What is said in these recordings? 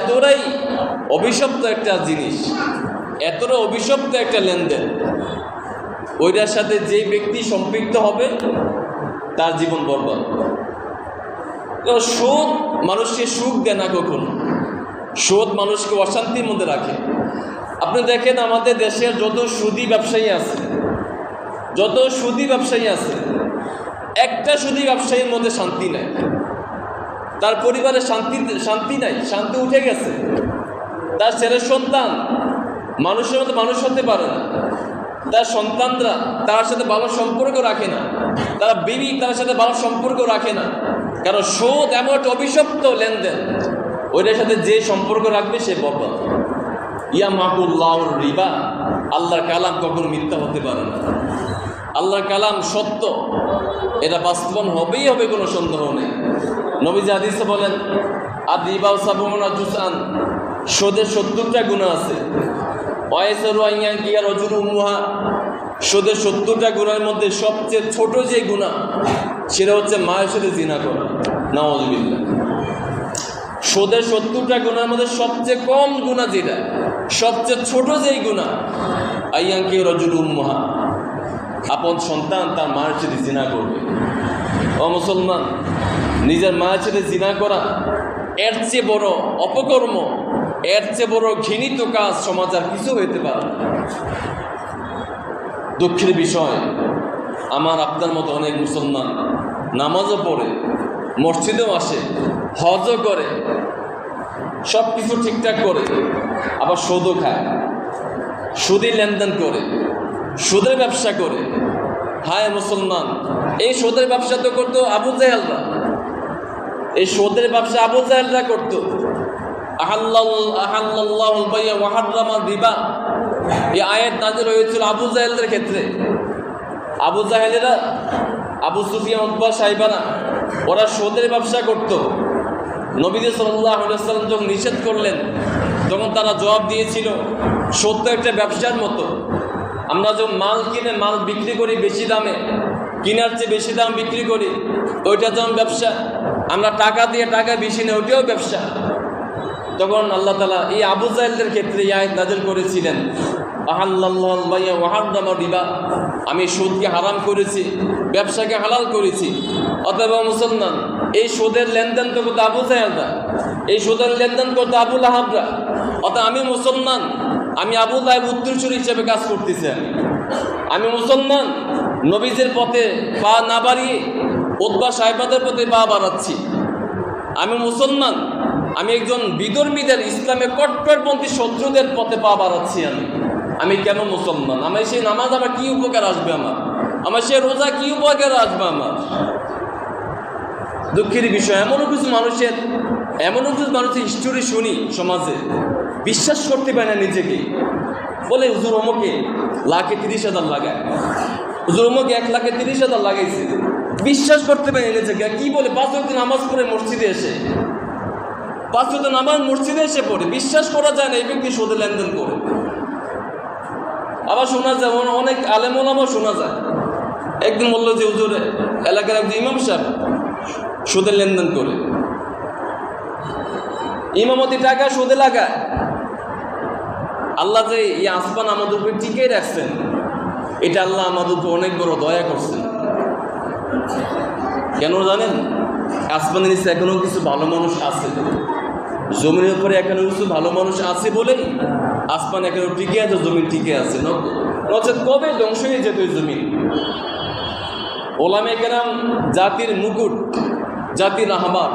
এতটাই অভিশপ্ত একটা জিনিস, এতটা অভিশপ্ত একটা লেনদেন, ওইটার সাথে যে ব্যক্তি সম্পৃক্ত হবে, তার জীবন বরবাদ। সুদ মানুষকে সুখ দেয় না কখনো। সুদ মানুষকে অশান্তির মধ্যে রাখে। আপনি দেখেন আমাদের দেশের যত সুদী ব্যবসায়ী আছে, যত সুদী ব্যবসায়ী আছে, একটা সুদী ব্যবসায়ীর মধ্যে শান্তি নেই। তার পরিবারে শান্তি শান্তি নাই, শান্তি উঠে গেছে। তার ছেলের সন্তান, মানুষের মতো মানুষ হতে পারে না। তার সন্তানরা তার সাথে ভালো সম্পর্ক রাখে না। তারা বিবি তার সাথে ভালো সম্পর্ক রাখে না। কারণ সুদ এমন একটা অভিশপ্ত লেনদেন। ওইটার সাথে যে সম্পর্ক রাখবে সে বরবাদ ইয়া মাকুল্লাহ রিবা, আল্লাহর কালাম কখনো মিথ্যা হতে পারে না। আল্লাহর কালাম সত্য। এটা বাস্তবায়ন হবেই হবে, কোনো সন্দেহ নেই। নবীজি হাদিসে বলেন আর রিবা সাবুমনা জুসান সোদের সত্তরটা গুণা আছে। ওয়াইসারু আইয়া গিয়া রজুল মুহা সোদের সত্তরটা গুণার মধ্যে সবচেয়ে ছোট যে গুণা, সেটা হচ্ছে মায়ের সাথে জিনা করা। নওয়াজ সোদের সত্তরটা গুণার মধ্যে সবচেয়ে কম গুণা যেটা, সবচেয়ে ছোট যেই গুণা আইয়াঙ্কি রজুল উম্মহা। আপন সন্তান তার মায়ের সাথে জিনা করবে। ও মুসলমান, নিজের মায়ের সাথে জিনা করা, এর চেয়ে বড় অপকর্ম, এর চেয়ে বড় ঘৃণিত কাজ সমাজ আর কিছু হইতে পারে দুঃখের বিষয়, আমার আপনার মতো অনেক মুসলমান নামাজও পড়ে, মসজিদেও আসে, হজও করে সব কিছু ঠিকঠাক করে, আবার সুদও খায় সুদী লেনদেন করে। সুদের ব্যবসা করে। হায় মুসলমান, এই সুদের ব্যবসা তো করতো আবু জাহেলরা। এই সুদের ব্যবসা আবু জাহেলরা করতো। এই হয়েছিল আবু জাহেলদের ক্ষেত্রে। আবু জাহেলেরা সাহেবানা ওরা ব্যবসা যখন নিষেধ করলেন, তখন তারা জবাব দিয়েছিল, সত্য একটা ব্যবসার মতো। আমরা যখন মাল কিনে মাল বিক্রি করি বেশি দামে, কিনার চেয়ে বেশি দাম বিক্রি করি, ওইটা যেমন ব্যবসা, আমরা টাকা দিয়ে টাকা বেশি নেই, ওইটাও ব্যবসা। তখন আল্লাহ তালা এই আবু জাহেলদের ক্ষেত্রে আয়াত নাজিল করেছিলেন রিবা। আমি সুদকে হারাম করেছি, ব্যবসাকে হালাল করেছি। অথবা মুসলমান এই সুদের লেনদেন তো করতো আবু এই সুদের লেনদেন করতো আবুল আহাবরা অর্থাৎ আমি মুসলমান, আমি আবুল আহেব উত্তরসূরি হিসেবে কাজ করতেছি আমি। আমি মুসলমান, নবীজের পথে পা না বাড়িয়ে উদ্বা সাহেবাদের পথে পা বাড়াচ্ছি। আমি মুসলমান, আমি একজন বিধর্মীদের, ইসলামে কট্টরপন্থী শত্রুদের পথে পা বাড়াচ্ছি আমি। আমি কেন মুসলমান? আমার সেই নামাজ আমার কি উপকার আসবে আমার? আমার সে রোজা কি উপকার আসবে আমার? দুঃখের বিষয়, এমনও কিছু মানুষের, এমনও কিছু মানুষের হিস্টোরি শুনি সমাজে, বিশ্বাস করতে পারে না নিজেকে। বলে হুজুর অমুকে লাখে তিরিশ হাজার লাগায়। হুজুর অমুকে এক লাখে তিরিশ হাজার লাগাইছে। বিশ্বাস করতে পারে নিজেকে। কি বলে, পাঁচ দিন নামাজ পড়ে মসজিদে এসে। পাঁচ দিন নামাজ মসজিদে এসে পড়ে। বিশ্বাস করা যায় না এই ব্যক্তি সুদে লেনদেন করে। আবার শোনা যায় অনে- অনেক আলেমোলামাও শোনা যায়। একদিন বলল যে, হুজুর, এলাকার একজন ইমাম সাহেব সুদের লেনদেন করে। ইমামতি টাকা সুদে লাগায়। আল্লাহ যে এই আসমান আমাদের উপরে টিকে রাখছেন, এটা আল্লাহ আমাদের উপর অনেক বড় দয়া করছেন। কেন জানেন? আসমানের নিচে এখনও কিছু ভালো মানুষ আছে। জমিনের উপরে এখনও কিছু ভালো মানুষ আছে বলেই আসমান এখনও টিকে আছে, জমিন টিকে আছে। নচেত কবে ধ্বংস হয়ে যেত জমিন? ওলামে কেরাম জাতির মুকুট জাতির রাহাবার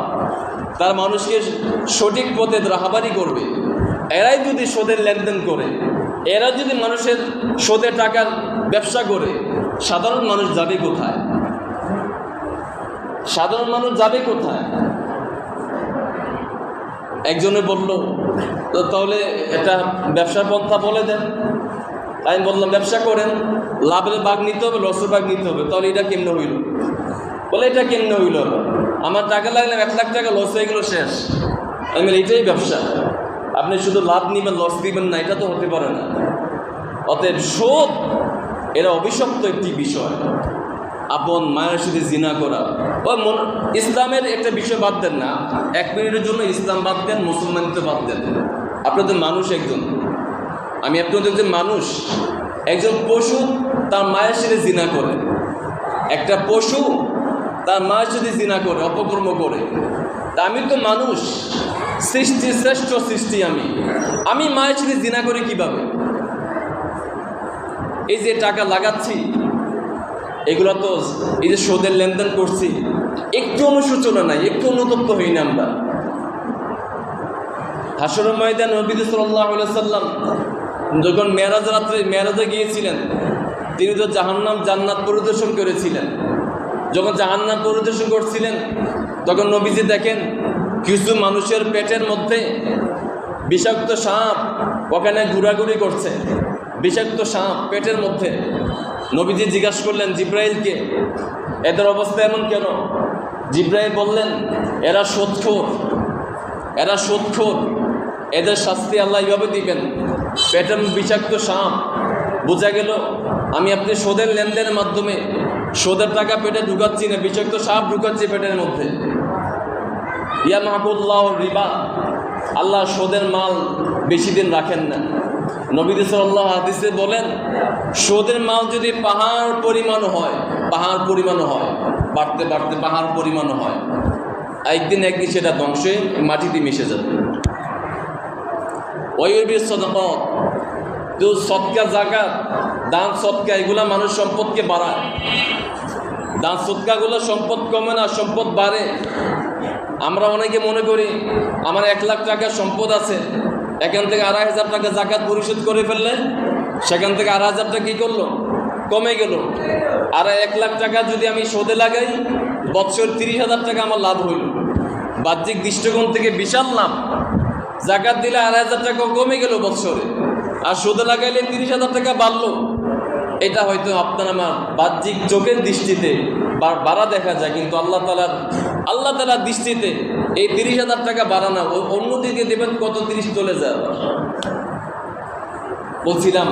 তার মানুষকে সঠিক পথে রাহাবারি করবে। এরাই যদি সোদের লেনদেন করে, এরা যদি মানুষের সোদের টাকার ব্যবসা করে, সাধারণ মানুষ যাবে কোথায়? সাধারণ মানুষ যাবে কোথায়? একজনে বলল তাহলে এটা ব্যবসার পন্থা বলে দেন। আমি বললাম, ব্যবসা করেন, লাভের বাঘ নিতে হবে, লসের বাঘ নিতে হবে, তাহলে এটা কেমনে হইল? বলে, এটা কেমনে হইল? আমার টাকা লাগলে এক লাখ টাকা লস হয়ে গেল শেষ। আমি এটাই ব্যবসা। আপনি শুধু লাভ নিবেন লস দিবেন না, এটা তো হতে পারে না। অতএব শোধ এরা অভিশপ্ত একটি বিষয়। আপন মায়ের সাথে জিনা করা। ও মন, ইসলামের একটা বিষয় বাদ দেন না। এক মিনিটের জন্য ইসলাম বাদ দেন মুসলমানিত্ব বাদ দেন। আপনাদের মানুষ একজন। আমি আপনাদের একজন মানুষ। একজন পশু তার মায়ের সাথে জিনা করে। একটা পশু তার মায়ের সাথে জিনা করে, অপকর্ম করে, তা আমি তো মানুষ, সৃষ্টি শ্রেষ্ঠ সৃষ্টি আমি। আমি মায়ের সাথে জিনা করি কীভাবে? এই যে টাকা লাগাচ্ছি, এগুলো তো এই যে সুদের লেনদেন করছি, একটু অনুশোচনা নাই, একটু অনুতপ্ত হই না আমরা। হাসর ময়দান নবীদ সাল্লাহ সাল্লাম যখন মেরাজ রাত্রে মেরাজে গিয়েছিলেন, তিনি তো জাহান্নাম জান্নাত পরিদর্শন করেছিলেন। যখন জাহান্নাম পরিদর্শন করছিলেন, তখন নবীজি দেখেন কিছু মানুষের পেটের মধ্যে বিষাক্ত সাপ ওখানে ঘোরাঘুরি করছে। বিষাক্ত সাপ পেটের মধ্যে। নবীজি জিজ্ঞাসা করলেন, জিব্রাইলকে, এদের অবস্থা এমন কেন? জিব্রাইল বললেন, এরা সৎখোর এরা সৎখোর এদের শাস্তি আল্লাহ এইভাবে দিবেন। পেটের বিষাক্ত সাপ, বোঝা গেল আমি আপনি সোদের লেনদেনের মাধ্যমে সোদের টাকা পেটে ঢুকাচ্ছি না, বিষাক্ত সাপ ঢুকাচ্ছি পেটের মধ্যে। ইয়া মাহবুল্লাহ রিবা। আল্লাহ সোদের মাল বেশি দিন রাখেন না। নবীদ সাল্লাহ হাদিসে বলেন, সোদের মাল যদি পাহাড় পরিমাণ হয়, পাহাড় পরিমাণ হয়, বাড়তে বাড়তে পাহাড় পরিমাণ হয়, একদিন একদিন সেটা ধ্বংসে মাটিতে মিশে যাবে। ওয়ুরবির সদক তো সৎকা জাকাত, দান সৎকা এগুলা মানুষ সম্পদকে বাড়ায়। দান সৎকাগুলো সম্পদ কমে না, সম্পদ বাড়ে। আমরা অনেকে মনে করি, আমার এক লাখ টাকার সম্পদ আছে, এখান থেকে আড়াই হাজার টাকা জাকাত পরিশোধ করে ফেললে, সেখান থেকে আড়াই হাজার টাকা কী করল? কমে গেল। আর এক লাখ টাকা যদি আমি সোদে লাগাই, বৎসর তিরিশ হাজার টাকা আমার লাভ হইল। বাহ্যিক দৃষ্টিকোণ থেকে বিশাল লাভ। জাকাত দিলে আড়াই হাজার টাকা কমে গেল বৎসরে। আর সুদে লাগাইলে তিরিশ হাজার টাকা বাড়লো। এটা হয়তো আপনার আমার বাহ্যিক চোখের দৃষ্টিতে বাড়া দেখা যায়, কিন্তু আল্লাহ তালার আল্লাহ তালার দৃষ্টিতে এই তিরিশ হাজার টাকা বাড়ানো অন্যদিকে দেবেন কত তিরিশ চলে যায়। বলছিলাম